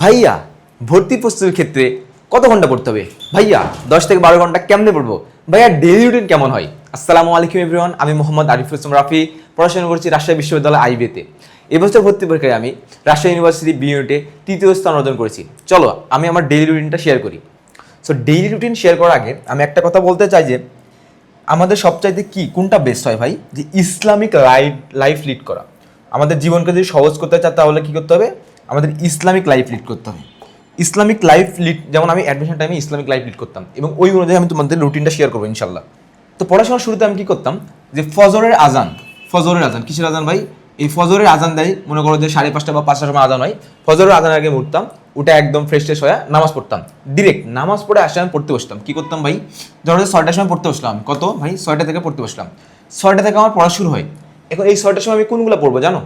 ভাইয়া, ভর্তি প্রস্তুতির ক্ষেত্রে কত ঘণ্টা পড়তে হবে? ভাইয়া, দশ থেকে বারো ঘণ্টা কেমনে পড়ব? ভাইয়া ডেইলি রুটিন কেমন হয়? আসসালামু আলাইকুম এভরিওয়ান আমি মোহাম্মদ আরিফুল রাফি, পড়াশোনা করছি রাজশাহী বিশ্ববিদ্যালয় আইবিতে এবছর ভর্তি পরীক্ষায় আমি রাজশাহী ইউনিভার্সিটি বিউনিটে তৃতীয় স্থান অর্জন করেছি। চলো, আমি আমার ডেইলি রুটিনটা শেয়ার করি। সো ডেইলি রুটিন শেয়ার করার আগে আমি একটা কথা বলতে চাই যে, আমাদের সবচাইতে কি, কোনটা বেস্ট হয় ভাই? যে ইসলামিক লাইফ লাইফ লিড করা। আমাদের জীবনকে যদি সহজ করতে চাই তাহলে কী করতে হবে? আমাদের ইসলামিক লাইফ লিড করতে হবে। ইসলামিক লাইফ লিড যেমন আমি অ্যাডমিশন টাইমে ইসলামিক লাইফ লিড করতাম, এবং ওই অনুযায়ী আমি তোমাদের রুটিনটা শেয়ার করব ইনশাল্লাহ তো পড়াশোনার শুরুতে আমি কী করতাম, যে ফজরের আজান ফজরের আজান, কিসের আজান ভাই? এই ফজরের আজান দেয়, মনে করো যে সাড়ে পাঁচটা বা পাঁচটার সময় আজান হয়, ফজরের আজান আগে উঠতাম, উঠে একদম ফ্রেশ ট্রেশ হয়ে নামাজ পড়তাম। ডিরেক্ট নামাজ পড়ে আসলে আমি পড়তে বসতাম। কী করতাম ভাই? ধরো যে ছয়টার সময় পড়তে বসলাম, কত ভাই? ছয়টা থেকে পড়তে বসলাম। ছয়টা থেকে আমার পড়া শুরু হয়। এখন এই ছয়টার সময় আমি কোনগুলো পড়ব জানো?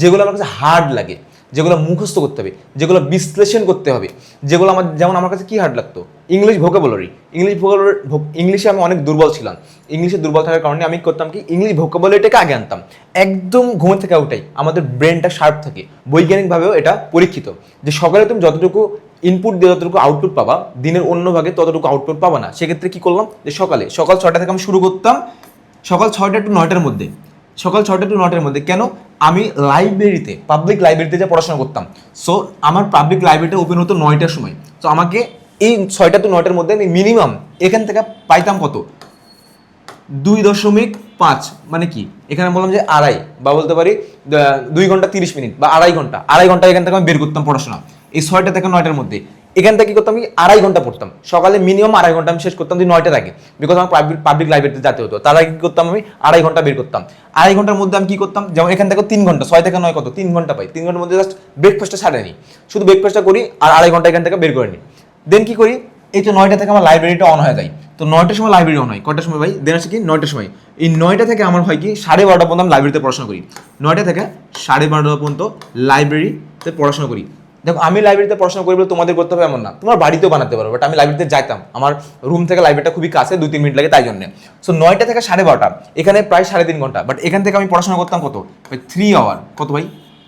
যেগুলো আমার কাছে হার্ড লাগে। যেগুলো মুখস্থ করতে হবে, যেগুলো বিশ্লেষণ করতে হবে, যেগুলো আমার, যেমন আমার কাছে কি হার্ড লাগতো? ইংলিশ ভোকাবুলারি ইংলিশ ভোকাবুলারি ইংলিশে আমি অনেক দুর্বল ছিলাম। ইংলিশে দুর্বল থাকার কারণে আমি করতাম কি? ইংলিশ ভোকাবুলারিটাকে আগে আনতাম। একদম ঘুম থেকে উঠাই আমাদের ব্রেনটা শার্প থাকে। বৈজ্ঞানিকভাবেও এটা পরীক্ষিত। যে সকালে তুমি যতটুকু ইনপুট দিয়ে যতটুকু আউটপুট পাবা, দিনের অন্য ভাগে ততটুকু আউটপুট পাবা না। সেক্ষেত্রে কী করলাম? যে সকালে, সকাল ছয়টা থেকে আমি শুরু করতাম, সকাল ছয়টা টু নয়টার মধ্যে। সকাল ছটা টু নয়টার মধ্যে। কেন? আমি লাইব্রেরিতে পাবলিক লাইব্রেরিতে যে পড়াশোনা করতাম। সো আমার পাবলিক লাইব্রেরিটা ওপেন হতো নয়টার সময়। তো আমাকে এই ছয়টা টু নয়টার মধ্যে আমি মিনিমাম এখান থেকে পাইতাম কত? দুই দশমিক পাঁচ মানে কি? এখানে বললাম যে আড়াই, বা বলতে পারি দুই ঘণ্টা তিরিশ মিনিট, বা আড়াই ঘণ্টা। আড়াই ঘণ্টা এখান থেকে আমি বের করতাম পড়াশোনা। এই ছয়টা থেকে নয়টার মধ্যে। এখান থেকে কি করতাম কি আড়াই ঘণ্টা পড়তাম। সকালে মিনিমাম আড়াই ঘণ্টা আমি শেষ করতাম যে নয়টার আগে। বিকজ আমার পাবলিক লাইব্রেরিতে যেতে হতো। তার আগে কি করতাম আমি? আড়াই ঘণ্টা বের করতাম। আড়াই ঘণ্টার মধ্যে আমি কি করতাম? যেমন এখান থেকে তিন ঘণ্টা, ছয় থেকে নয় কত? তিন ঘণ্টা পাই। তিন ঘণ্টার মধ্যে জাস্ট ব্রেকফাস্টটা ছাড়ে নিই শুধু ব্রেকফাস্টটা করি আর আড়াই ঘণ্টা এখান থেকে বের করে নিই দেন কি করি? এই তো নয়টা থেকে আমার লাইব্রেরিটা অন হয়ে যায়। তো নয়টার সময় লাইব্রেরি অন হয়। কটার সময় ভাই? দেন আছে কি? নয়টার সময়। এই নয়টা থেকে আমার হয় কি? সাড়ে বারোটা পর্যন্ত আমি লাইব্রেরিতে পড়াশোনা করি। নয়টা থেকে সাড়ে বারোটা পর্যন্ত লাইব্রেরিতে পড়াশোনা করি। দেখো, আমি লাইব্রেরিতে পড়াশোনা করি বলে তোমাদের করতে হবে এমন না। তোমার বাড়িতেও বানাতে পারো বাট আমি লাইব্রেরিতে যাইতাম। আমার রুম থেকে লাইব্রেরিটা খুবই কাছে, দুই, তিন মিনিট লাগে তাই জন্য। সো নয়টা থেকে সাড়ে বারোটা, এখানে প্রায় সাড়ে তিন ঘণ্টা বাট এখান থেকে আমি পড়াশোনা করতাম কত? থ্রি আওয়ার কত ভাই?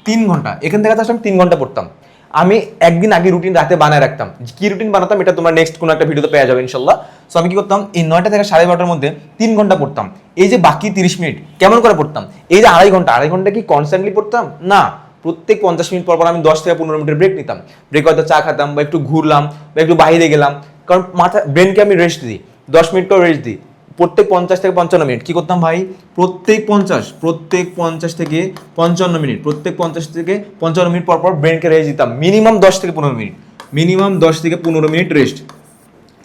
তিন ঘণ্টা। এখান থেকে তো আসলে আমি তিন ঘণ্টা পড়তাম। আমি একদিন আগে রুটিন রাতে বানায় রাখতাম। কি রুটিন বানাতাম, এটা তোমার নেক্সট কোনো একটা ভিডিওতে পেয়ে যাবে, ইনশাল্লাহ। সো আমি কি করতাম, এই নয়টা থেকে সাড়ে বারোটার মধ্যে তিন ঘণ্টা পড়তাম। এই যে বাকি তিরিশ মিনিট কেমন করে পড়তাম? এই যে আড়াই ঘণ্টা আড়াই ঘণ্টা কি কনস্ট্যান্টলি পড়তাম? না। প্রত্যেক পঞ্চাশ মিনিট পর পর আমি দশ থেকে পনেরো মিনিটের ব্রেক নিতাম। ব্রেক হয়তো চা খেতাম বা একটু ঘুরলাম বা একটু বাইরে গেলাম। কারণ মাথা ব্রেনকে আমি রেস্ট দিই। দশ মিনিটও রেস্ট দিই। প্রত্যেক পঞ্চাশ থেকে পঞ্চান্ন মিনিট। কি করতাম ভাই? প্রত্যেক পঞ্চাশ প্রত্যেক পঞ্চাশ থেকে পঞ্চান্ন মিনিট, প্রত্যেক পঞ্চাশ থেকে পঞ্চান্ন মিনিট পর পর ব্রেনকে রেস্ট দিতাম। মিনিমাম দশ থেকে পনেরো মিনিট। মিনিমাম দশ থেকে পনেরো মিনিট রেস্ট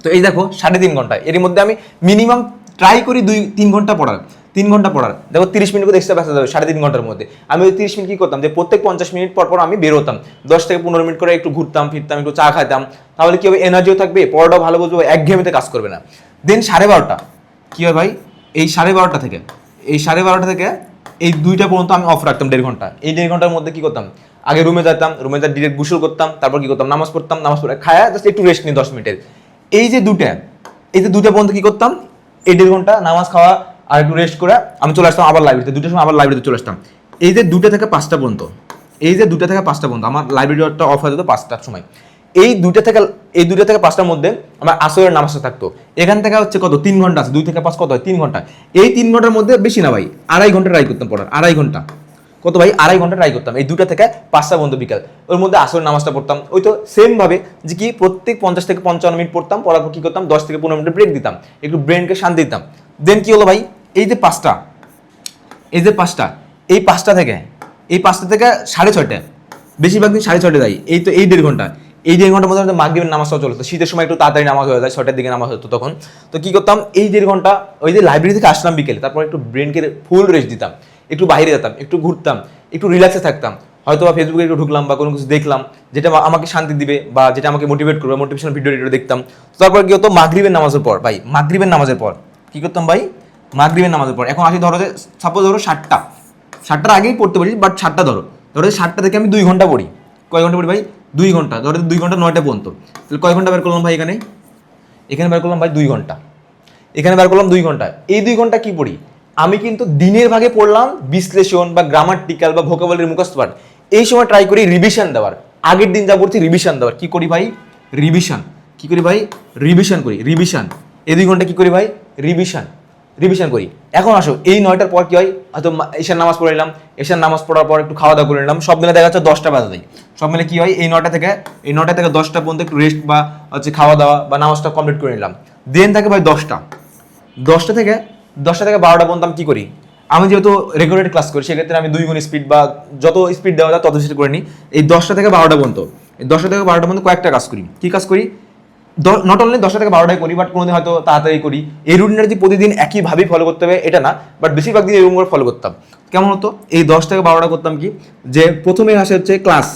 তো এই দেখো, সাড়ে তিন ঘণ্টা। এর মধ্যে আমি মিনিমাম ট্রাই করি দুই, তিন ঘণ্টা পড়ার। তিন ঘণ্টা পড়ার। দেখো তিরিশ মিনিট করে এক্সট্রা ব্যস্ত যাবে সাড়ে তিন ঘণ্টার মধ্যে। আমি ওই তিরিশ মিনিট কি করতাম যে প্রত্যেক পঞ্চাশ মিনিট পর পর আমি বেরোতাম। দশ থেকে পনেরো মিনিট করে একটু ঘুরতাম, ফিরতাম, একটু চা খাইতাম। তাহলে কি হবে? এনার্জিও থাকবে, পড়াটাও ভালো বুঝব একঘেয়েমিতে কাজ করবে না। দেন সাড়ে বারোটা। কি হয় ভাই? এই সাড়ে বারোটা থেকে, এই সাড়ে বারোটা থেকে এই দুইটা পর্যন্ত আমি অফ রাখতাম দেড় ঘণ্টা। এই দেড় ঘণ্টার মধ্যে কি করতাম? আগে রুমে যেতাম রুমে যা ডিরেক্ট গুসল করতাম, তারপর কি করতাম? নামাজ পড়তাম, নামাজ পড়ে খায়া জাস্ট একটু রেস্ট নিই দশ মিনিটের। এই যে দুটা এই যে দুটা পর্যন্ত কি করতাম? এই দেড় ঘণ্টা নামাজ খাওয়া আর একটু রেস্ট করে আমি চলে আসতাম আবার লাইব্রেরিতে দুটোর সময় আবার লাইব্রেরিতে চলে আসতাম। এই যে দুটো থেকে পাঁচটা পর্যন্ত, এই যে দুটো থেকে পাঁচটা পর্যন্ত, আমার লাইব্রেরিটা অফ হয়ে যেত পাঁচটার সময়। এই দুটো থেকে, এই দুটো থেকে পাঁচটার মধ্যে আমার আসরের নামাজটা থাকতো। এখান থেকে হচ্ছে কত? তিন ঘণ্টা আছে, দুই থেকে পাঁচ কত হয়? তিন ঘণ্টা। এই তিন ঘণ্টার মধ্যে বেশি না ভাই, আড়াই ঘণ্টা ট্রাই করতাম পড়ার, আড়াই ঘণ্টা। কত ভাই? আড়াই ঘণ্টা ট্রাই করতাম। এই দুটা থেকে পাঁচটা বন্ধু বিকাল। ওর মধ্যে আসরের নামাজটা পড়তাম। ওই তো সেম ভাবে যে কি প্রত্যেক পঞ্চাশ থেকে পঞ্চান্ন মিনিট পড়তাম, পড়ার পর কি করতাম? দশ থেকে পনেরো মিনিট ব্রেক দিতাম। একটু ব্রেনকে শান্তি দিতাম। দেন কি হলো ভাই? এই যে পাঁচটা, এই যে পাঁচটা, এই পাঁচটা থেকে, এই পাঁচটা থেকে সাড়ে ছয়টা বেশিরভাগ দিন সাড়ে ছয়টা যাই। এই তো এই দেড় ঘণ্টা। এই দেড় ঘণ্টার মধ্যে মাগরিবের নামাজটাও চলতো শীতের সময় একটু তাড়াতাড়ি নামাজ হয়ে যায়, ছয়টার দিকে নামাজ হতো তখন। তো কী করতাম? এই দেড় ঘণ্টা ওই যে লাইব্রেরি থেকে আসলাম বিকেলে। তারপর একটু ব্রেনকে ফুল রেস্ট দিতাম। একটু বাইরে যেতাম, একটু ঘুরতাম, একটু রিল্যাক্সে থাকতাম। হয়তো বা ফেসবুকে একটু ঢুকলাম বা কোনো কিছু দেখলাম, যেটা আমাকে শান্তি দিবে বা যেটা আমাকে মোটিভেট করবে মোটিভেশন ভিডিও টিডিও দেখতাম। তারপর কি হতো? মাগরিবের নামাজের পর, ভাই, মাগরিবের নামাজের পর, কি করতাম ভাই? মাগরিবের নামাজের পর। এখন আসি ধরো যে সাপোজ ধরো সাতটা। সাতটার আগেই পড়তে পারি বাট সাতটা ধরো। ধরো সাতটা থেকে আমি দুই ঘণ্টা পড়ি। কয় ঘণ্টা পড়ি ভাই? দুই ঘণ্টা। ধরো দুই ঘণ্টা নয়টা পর্যন্ত। তাহলে কয় ঘণ্টা বের করলাম ভাই এখানে? এখানে বের করলাম ভাই দুই ঘণ্টা। এখানে বের করলাম দুই ঘণ্টা। এই দুই ঘণ্টা কি পড়ি? আমি কিন্তু দিনের ভাগে পড়লাম, বিশ্লেষণ বা গ্রামাটিক্যাল বা ভোকাবলের মুখস্থ পাঠ। এই সময় ট্রাই করি রিভিশন দেওয়ার। আগের দিন যা পড়ছি রিভিশন দেওয়ার। কি করি ভাই? রিভিশন কি করি ভাই? রিভিশন করি। রিভিশন এই দুই ঘণ্টা কি করি ভাই? রিভিশন রিভিশন করি। এখন আসো, এই নয়টার পর কি হয়? হয়তো এশার নামাজ পড়ে নিলাম। এশার নামাজ পড়ার পর একটু খাওয়া দাওয়া করে নিলাম। সব মিলে দেখা যাচ্ছে দশটা বাজে দেয় সব মিলে কি হয়? এই নয়টা থেকে, এই নয়টা থেকে দশটা পর্যন্ত একটু রেস্ট বা হচ্ছে খাওয়া দাওয়া বা নামাজটা কমপ্লিট করে নিলাম। দেন থাকে ভাই দশটা। দশটা থেকে দশটা থেকে বারোটা পর্যন্ত আমি কি করি? আমি যেহেতু রেগুলার ক্লাস করি, সেক্ষেত্রে আমি দুই গুণ স্পিড বা যত স্পিড দেওয়া যায় তত স্পিড করে নিই। এই দশটা থেকে বারোটা পর্যন্ত, এই দশটা থেকে বারোটা পর্যন্ত কয়েকটা কাজ করি। কি কাজ করি? নট অনলি দশটা থেকে বারোটায় করি বাট কোনোদিন হয়তো তাড়াতাড়ি করি। এই রুটিনটা যদি প্রতিদিন একইভাবেই ফলো করতে হবে, এটা না বাট বেশিরভাগ দিন এরকম করে ফলো করতাম। কেমন হতো? এই দশ থেকে বারোটা করতাম কি? যে প্রথমে আসে হচ্ছে ক্লাস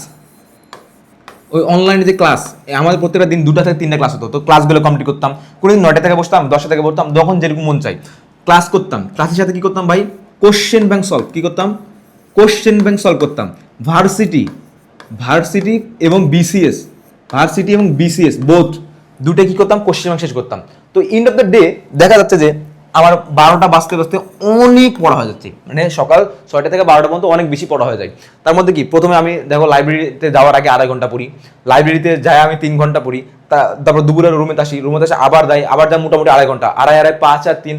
ওই অনলাইনে যে ক্লাস আমাদের প্রত্যেকটা দিন দুটা থেকে তিনটা ক্লাস হতো। তো ক্লাসগুলো কমপ্লিট করতাম। কোনোদিন নয়টা থেকে বসতাম, দশটা থেকে বসতাম যখন যেরকম মন চাই। ক্লাস করতাম। ক্লাসের সাথে কি করতাম ভাই? কোশ্চেন ব্যাংক সলভ কি করতাম? কোশ্চেন ব্যাংক সলভ করতাম। ভার্সিটি ভার্সিটি এবং বিসিএস ভার্সিটি এবং বিসিএস বোথ দুটো কি করতাম? কোশ্চেন ব্যাংক শেষ করতাম। তো এন্ড অফ দ্য ডে দেখা যাচ্ছে যে আমার বারোটা বাজতে বাজতে অনেক পড়া হয়ে যাচ্ছে। মানে সকাল ছয়টা থেকে বারোটা পর্যন্ত অনেক বেশি পড়া হয়ে যায়। তার মধ্যে কি? প্রথমে আমি দেখো লাইব্রেরিতে যাওয়ার আগে আড়াই ঘণ্টা পড়ি। লাইব্রেরিতে যাই আমি তিন ঘণ্টা পড়ি। তারপর দুপুরে রুমে আসি। রুমে আসে আবার যাই। আবার যাই মোটামুটি আড়াই ঘণ্টা। আড়াই আড়াই, পাঁচ আর তিন।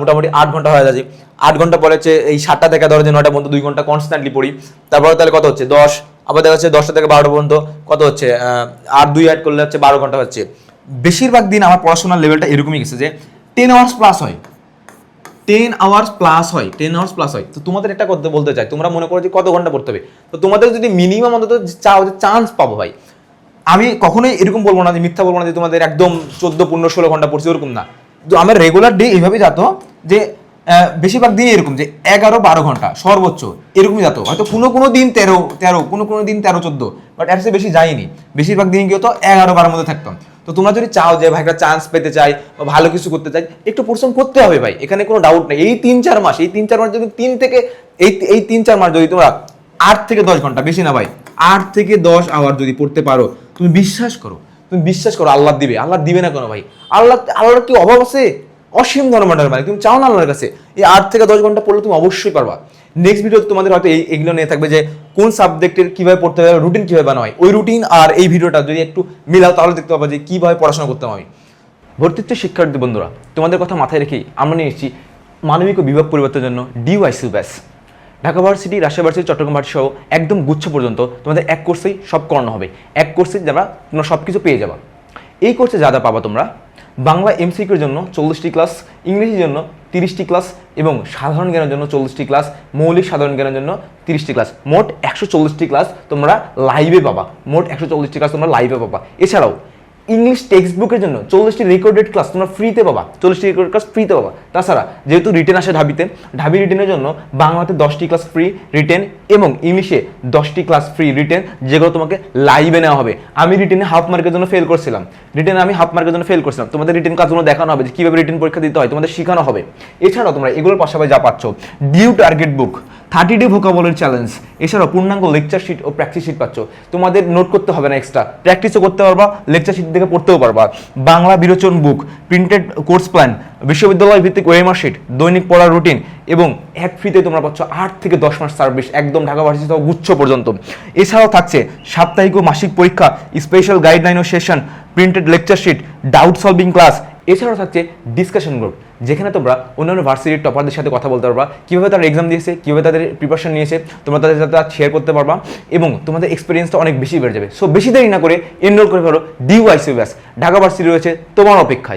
মোটামুটি আট ঘণ্টা হয়ে যাচ্ছে আট ঘণ্টা পরে হচ্ছে এই সাতটা থেকে ধরো যে নয়টা পর্যন্ত দুই ঘণ্টা কনস্ট্যান্টলি পড়ি। তারপরে তাহলে কত হচ্ছে? দশ। আবার দেখা যাচ্ছে দশটা থেকে বারোটা পর্যন্ত কত হচ্ছে? আট দুই আট করলে হচ্ছে বারো ঘণ্টা হচ্ছে। বেশিরভাগ দিন আমার পড়াশোনার লেভেলটা এরকমই গেছে যে টেন আওয়ার্স প্লাস হয়। টেন আওয়ার্স প্লাস হয় টেন আওয়ার্স প্লাস হয়। তো তোমাদের এটা করতে বলতে চাই। তোমরা মনে করো যে কত ঘণ্টা পড়তে হবে? তো তোমাদের যদি মিনিমাম অন্তত চাও যে চান্স পাবো ভাই। আমি কখনোই এরকম বলব না যে মিথ্যা বলব না যে তোমাদের একদম চোদ্দ, পনেরো, ষোলো ঘণ্টা পড়ছি, ওরকম না। তো আমার রেগুলার ডে এইভাবে যেত যে বেশিরভাগ দিন এরকম যে এগারো বারো ঘণ্টা সর্বোচ্চ এরকমই যেত। হয়তো কোনো কোনো দিন তেরো তেরো, কোনো কোনো দিন তেরো, চোদ্দ বাট এর বেশি যায়নি। বেশিরভাগ দিন কি হতো এগারো বারোর মধ্যে থাকতাম। তো তোমরা যদি চাও যে ভাই একটা চান্স পেতে চাই বা ভালো কিছু করতে চাই, একটু পরিশ্রম করতে হবে ভাই। এখানে কোনো ডাউট নেই। এই তিন, চার মাস, এই তিন, চার মাস যদি তিন থেকে, এই এই তিন, চার মাস যদি তোমরা আট থেকে দশ ঘণ্টা, বেশি না ভাই, আট থেকে দশ আওয়ার যদি পড়তে পারো, তুমি বিশ্বাস করো তুমি বিশ্বাস করো, আল্লাহ দিবে। আল্লাহ দিবে না কোনো ভাই। আল্লাহ, আল্লাহর কি অভাব আছে? অসীম ধর্মমানের মানে তুমি চাও না আল্লাহর কাছে? এই আট থেকে দশ ঘণ্টা পড়লে তুমি অবশ্যই পারবা। নেক্সট ভিডিও তোমাদের হয়তো এই, এগুলো নিয়ে থাকবে যে, কোন সাবজেক্টের কীভাবে পড়তে হবে রুটিন কীভাবে বানানো হয়। ওই রুটিন আর এই ভিডিওটা যদি একটু মিলাও, তাহলে দেখতে পাবো যে কীভাবে পড়াশোনা করতে হবে ভর্তিত্ব শিক্ষার্থী বন্ধুরা, তোমাদের কথা মাথায় রেখেই আমরা নিয়ে এসেছি মানবিক ও বিভাগ পরিবর্তনের জন্য ডিওয়াইসিউ ব্যাস Dhaka varsity, Rajshahi varsity, Chattogram varsity সহ একদম গুচ্ছ পর্যন্ত তোমাদের এক কোর্সেই সব করানো হবে। এক কোর্সে যারা তোমরা সব কিছু পেয়ে যাবা। এই কোর্সে যা যা পাবা তোমরা, বাংলা এমসিকিউর জন্য চল্লিশটি ক্লাস, ইংরেজির জন্য তিরিশটি ক্লাস এবং সাধারণ জ্ঞানের জন্য চল্লিশটি ক্লাস, মৌলিক সাধারণ জ্ঞানের জন্য তিরিশটি ক্লাস। মোট একশো চল্লিশটি ক্লাস তোমরা লাইভে পাবা। মোট একশো চল্লিশটি ক্লাস তোমরা লাইভে পাবা। এছাড়াও ইংলিশ টেক্সট বুকের জন্য চল্লিশটি রেকর্ডেড ক্লাস তোমরা ফ্রিতে পাবা। চল্লিশটি রেকর্ডেড ক্লাস ফ্রিতে পাবা। তাছাড়া যেহেতু রিটেন আসে ঢাবিতে, ঢাবি রিটেনের জন্য বাংলাতে দশটি ক্লাস ফ্রি রিটেন এবং ইংলিশে দশটি ক্লাস ফ্রি রিটেন যেগুলো তোমাকে লাইভে নেওয়া হবে। আমি রিটেনে হাফ মার্কের জন্য ফেল করছিলাম। রিটেনে আমি হাফ মার্কের জন্য ফেল করছিলাম। তোমাদের রিটেন কাজগুলো দেখানো হবে যে কীভাবে রিটেন পরীক্ষা দিতে হয়, তোমাদের শেখানো হবে। এছাড়াও তোমরা এগুলোর পাশাপাশি যা পাচ্ছ DU target book thirty day ভোকাবলের challenge এছাড়াও পূর্ণাঙ্গ লেকচার শিট ও প্র্যাকটিস শিট পাচ্ছ। তোমাদের নোট করতে হবে না এক্সট্রা প্র্যাকটিসও করতে পারবা লেকচার শিট থেকে পড়তেও পারবা। বাংলা বিরোচন বুক প্রিন্টেড কোর্স প্ল্যান বিশ্ববিদ্যালয় ভিত্তিক ওয়েমার শিট দৈনিক পড়ার রুটিন এবং এক ফ্রিতে তোমরা পাচ্ছ আট থেকে দশ মাস সার্ভিস একদম ঢাকা ভার্সিটি থেকে গুচ্ছ পর্যন্ত। এছাড়াও থাকছে সাপ্তাহিক ও মাসিক পরীক্ষা স্পেশাল গাইডলাইন ও session printed lecture sheet doubt solving class এছাড়াও থাকছে ডিসকাশন গ্রুপ যেখানে তোমরা অন্যান্য ভার্সিটির টপারদের সাথে কথা বলতে পারবা, কীভাবে তারা এক্সাম দিয়েছে, কীভাবে তাদের প্রিপারেশন নিয়েছে, তোমরা তাদের সাথে শেয়ার করতে পারবা এবং তোমাদের এক্সপিরিয়েন্সটা অনেক বেশি বেড়ে যাবে। সো বেশি দেরি না করে এনরোল করে ফেলো ডিওয়াইসি ব্যাস ঢাকা ভার্সিটি রয়েছে তোমার অপেক্ষায়।